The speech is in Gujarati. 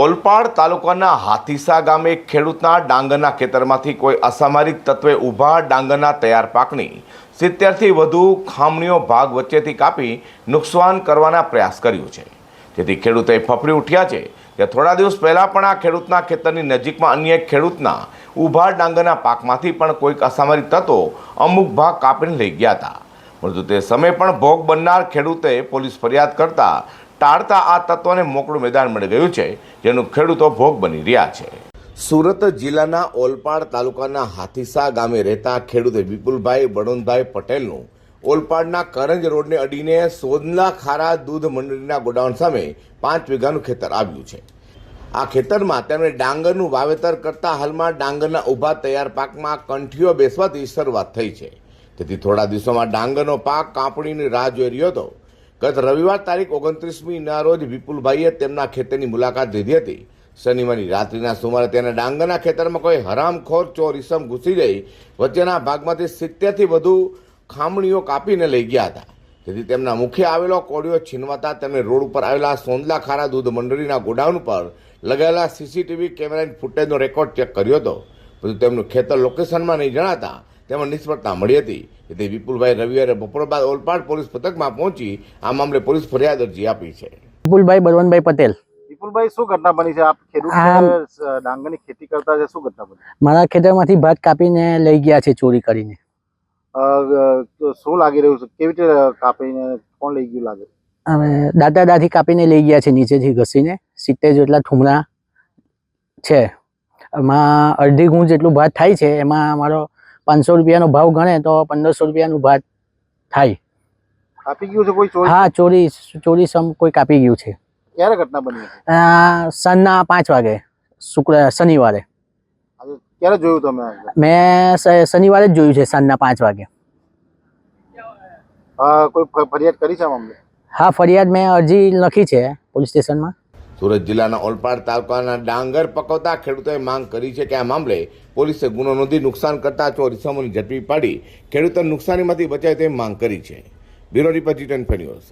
ઓલપાડ તાલુકાના હાથીસા ગામે ખેડૂતના ડાંગરના ખેતરમાંથી કોઈ અસામરિક તત્વે ઊભા ડાંગરના તૈયાર પાકની સિત્તેરથી વધુ ખામણીઓ ભાગ વચ્ચેથી કાપી નુકસાન કરવાના પ્રયાસ કર્યો છે. જેથી ખેડૂતે ફફડી ઉઠ્યા છે કે થોડા દિવસ પહેલાં પણ આ ખેડૂતના ખેતરની નજીકમાં અન્ય એક ખેડૂતના ઊભા ડાંગરના પાકમાંથી પણ કોઈક અસામરિક તત્વો અમુક ભાગ કાપીને લઈ ગયા હતા. પરંતુ તે સમયે પણ ભોગ બનનાર ખેડૂતે પોલીસ ફરિયાદ કરતા ટાળતા આ તત્વને મોકળું મેદાન મળી ગયું છે, જેનું ખેડૂતો ભોગ બની રહ્યા છે. સુરત જિલ્લાના ઓલપાડ તાલુકાના હાથીસા ગામે રહેતા ખેડૂત વિપુલભાઈ બળવંતભાઈ પટેલનું ઓલપાડના કરંજ રોડને અડીને સોદલા ખારા દૂધ મંડળીના ગોડાઉન સામે પાંચ વીઘાનું ખેતર આવ્યું છે. આ ખેતરમાં તેમણે ડાંગરનું વાવેતર કરતા હાલમાં ડાંગરના ઊભા તૈયાર પાકમાં કંઠીઓ બેસવાથી શરૂઆત થઈ છે. તેથી થોડા દિવસોમાં ડાંગરનો પાક કાપણીની રાહ જોઈ રહ્યો હતો. ગત રવિવાર તારીખ ઓગણત્રીસમીના રોજ વિપુલભાઈએ તેમના ખેતરની મુલાકાત લીધી હતી. શનિવારની રાત્રિના સુમારે તેના ડાંગરના ખેતરમાં કોઈ હરામખોર ચોર ઈસમ ઘૂસી જઈ વચ્ચેના ભાગમાંથી સિત્તેરથી વધુ ખામણીઓ કાપીને લઈ ગયા હતા. તેથી તેમના મુખે આવેલો કોળિયો છીનવાતા તેમણે રોડ ઉપર આવેલા સોંદલા ખારા દૂધ મંડળીના ગોડાઉન પર લગાવેલા સીસીટીવી કેમેરાની ફૂટેજનો રેકોર્ડ ચેક કર્યો હતો. પરંતુ તેમનું ખેતર લોકેશનમાં નહીં જણાતા તેમાં નિષ્ફળતા મળી હતી. તેથી વિપુલભાઈ રવિવારે બપોર બાદ ઓલપાડ પોલીસ પથકમાં પહોંચી આ મામલે પોલીસ ફરિયાદ અરજી આપી છે. વિપુલભાઈ બળવંતભાઈ પટેલ. વિપુલભાઈ શું ઘટના બની છે? આપ ખેડૂત ડાંગરની ખેતી કરતા છે શું ઘટના બની? મારા ખેતરમાંથી ભાત કાપીને લઈ ગયા છે ચોરી કરીને. શું લાગી રહ્યું છે? કેવી રીતે કાપીને કોણ લઈ ગયું લાગે? હવે દાદા દાદી કાપીને લઈ ગયા છે નીચેથી ઘસીને. સિત્તેર જેટલા ઠુમરા છે. એમાં અડધી ગુણ જેટલું ભાત થાય છે. એમાં અમારો પાંચસો રૂપિયાનો ભાવ ગણે તો પંદરસો રૂપિયાનું ભાત થાય. કાપી ગયું છે કોઈ ચોરી? હા ચોરી ચોરી સમ કોઈ કાપી ગયું છે. ક્યારે ઘટના બની સાંજના પાંચ વાગે શુક્ર શનિવારે. ક્યારે જોયું તમે મેં શનિવારે જ જોયું છે સાંજના પાંચ વાગે. કોઈ ફરિયાદ કરી છે મામલે? હા ફરિયાદ મેં અરજી લખી છે પોલીસ સ્ટેશનમાં. સુરત જિલ્લાના ઓલપાડ તાલુકાના ડાંગર પકવતા ખેડૂતોએ માંગ કરી છે કે આ મામલે પોલીસે ગુનો નોંધી નુકસાન કરતા ચોર ઝડપી પાડી ખેડૂતોને નુકસાનીમાંથી બચાય તેવી માંગ કરી છે. Bureau report return news.